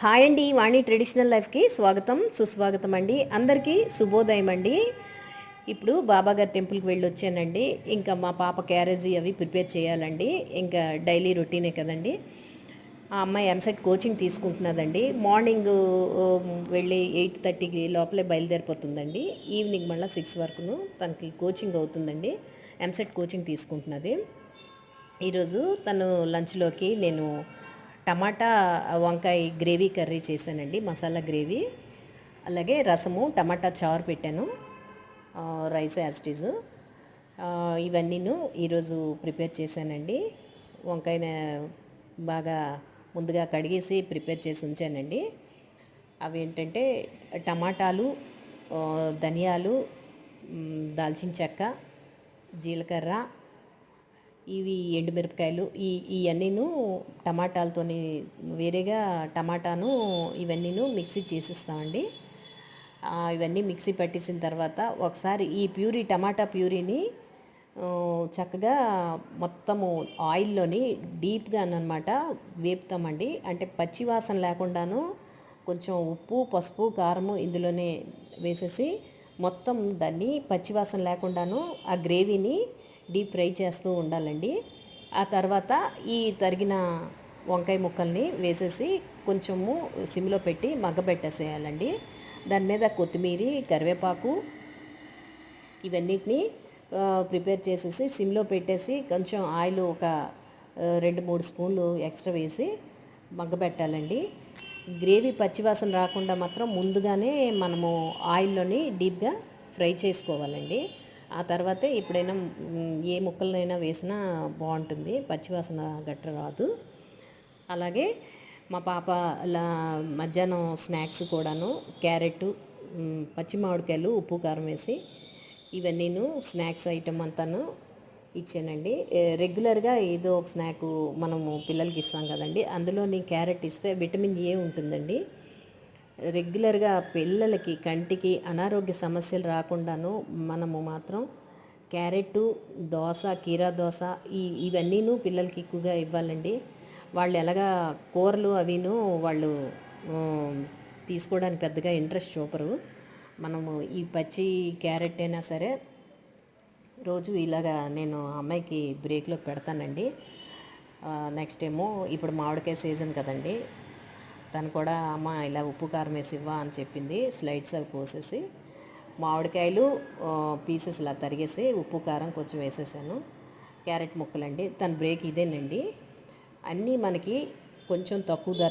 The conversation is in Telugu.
హాయ్ అండి వాణి ట్రెడిషనల్ లైఫ్కి స్వాగతం సుస్వాగతం అండి. అందరికీ శుభోదయం అండి. ఇప్పుడు బాబాగారి టెంపుల్కి వెళ్ళి వచ్చానండి ఇంకా మా పాప క్యారేజీ అవి ప్రిపేర్ చేయాలండి. ఇంకా డైలీ రొటీనే కదండి. ఆ అమ్మాయి ఎంసెట్ కోచింగ్ తీసుకుంటున్నదండి. మార్నింగ్ వెళ్ళి ఎయిట్ థర్టీకి లోపలే బయలుదేరిపోతుందండి. ఈవినింగ్ మళ్ళీ సిక్స్ వరకును తనకి కోచింగ్ అవుతుందండి. ఎంసెట్ కోచింగ్ తీసుకుంటున్నది. ఈరోజు తను లంచ్లోకి నేను టమాటా వంకాయ గ్రేవీ కర్రీ చేశానండి మసాలా గ్రేవీ. అలాగే రసము టమాటా చారు పెట్టాను రైస్ యాస్టీజ్ ఇవన్నీను ఈరోజు ప్రిపేర్ చేశానండి. వంకాయ బాగా ముందుగా కడిగేసి ప్రిపేర్ చేసి ఉంచానండి. అవి ఏంటంటే టమాటాలు ధనియాలు దాల్చిన చెక్క జీలకర్ర ఇవి ఎండుమిరపకాయలు ఈ ఇవన్నీను టమాటాలతోని వేరేగా టమాటాను ఇవన్నీను మిక్సీ చేసిస్తామండి. ఇవన్నీ మిక్సీ పట్టేసిన తర్వాత ఒకసారి ఈ ప్యూరీ టమాటా ప్యూరీని చక్కగా మొత్తము ఆయిల్లోని డీప్గా అనమాట వేపుతామండి. అంటే పచ్చివాసన లేకుండాను కొంచెం ఉప్పు పసుపు కారము ఇందులోనే వేసేసి మొత్తం దాన్ని పచ్చివాసన లేకుండాను ఆ గ్రేవీని డీప్ ఫ్రై చేస్తూ ఉండాలండి. ఆ తర్వాత ఈ తరిగిన వంకాయ ముక్కల్ని వేసేసి కొంచెము సిమ్లో పెట్టి మగ్గబెట్టేసేయాలండి దాని మీద కొత్తిమీర కరివేపాకు ఇవన్నిటిని ప్రిపేర్ చేసేసి సిమ్లో పెట్టేసి కొంచెం ఆయిల్ ఒక రెండు మూడు స్పూన్లు ఎక్స్ట్రా వేసి మగ్గబెట్టాలండి గ్రేవీ పచ్చివాసన రాకుండా మాత్రం ముందుగానే మనము ఆయిల్లోని డీప్గా ఫ్రై చేసుకోవాలండి. ఆ తర్వాతే ఎప్పుడైనా ఏ ముక్కలనైనా వేసినా బాగుంటుంది. పచ్చివాసన గట్ర రాదు. అలాగే మా పాప అలా మధ్యాహ్నం స్నాక్స్ కూడాను క్యారెట్ పచ్చి మామిడికాయలు ఉప్పు కారం వేసి ఇవన్నీను స్నాక్స్ ఐటమ్ అంతాను ఇచ్చానండి. రెగ్యులర్గా ఏదో ఒక స్నాక్ మనము పిల్లలకి ఇస్తాం కదండి. నేను క్యారెట్ ఇస్తే విటమిన్ ఏ ఉంటుందండి. రెగ్యులర్గా పిల్లలకి కంటికి అనారోగ్య సమస్యలు రాకుండాను మనము మాత్రం క్యారెట్ దోశ కీరా దోశ ఈ ఇవన్నీను పిల్లలకి ఎక్కువగా ఇవ్వాలండి. వాళ్ళు ఎలాగా కూరలు అవిను వాళ్ళు తీసుకోవడానికి పెద్దగా ఇంట్రెస్ట్ చూపరు. మనము ఈ పచ్చి క్యారెట్ అయినా సరే రోజు ఇలాగా నేను అమ్మాయికి బ్రేక్లో పెడతానండి. నెక్స్ట్ ఏమో ఇప్పుడు మామిడికాయ సీజన్ కదండి. తను కూడా అమ్మ ఇలా ఉప్పు కారం వేసి ఇవ్వా అని చెప్పింది. స్లైడ్స్ అవి కోసేసి మామిడికాయలు పీసెస్ ఇలా తరిగేసి ఉప్పు కారం కొంచెం వేసేసాను. క్యారెట్ ముక్కలండి. తన బ్రేక్ ఇదేనండి. అన్నీ మనకి కొంచెం తక్కువ ధరలో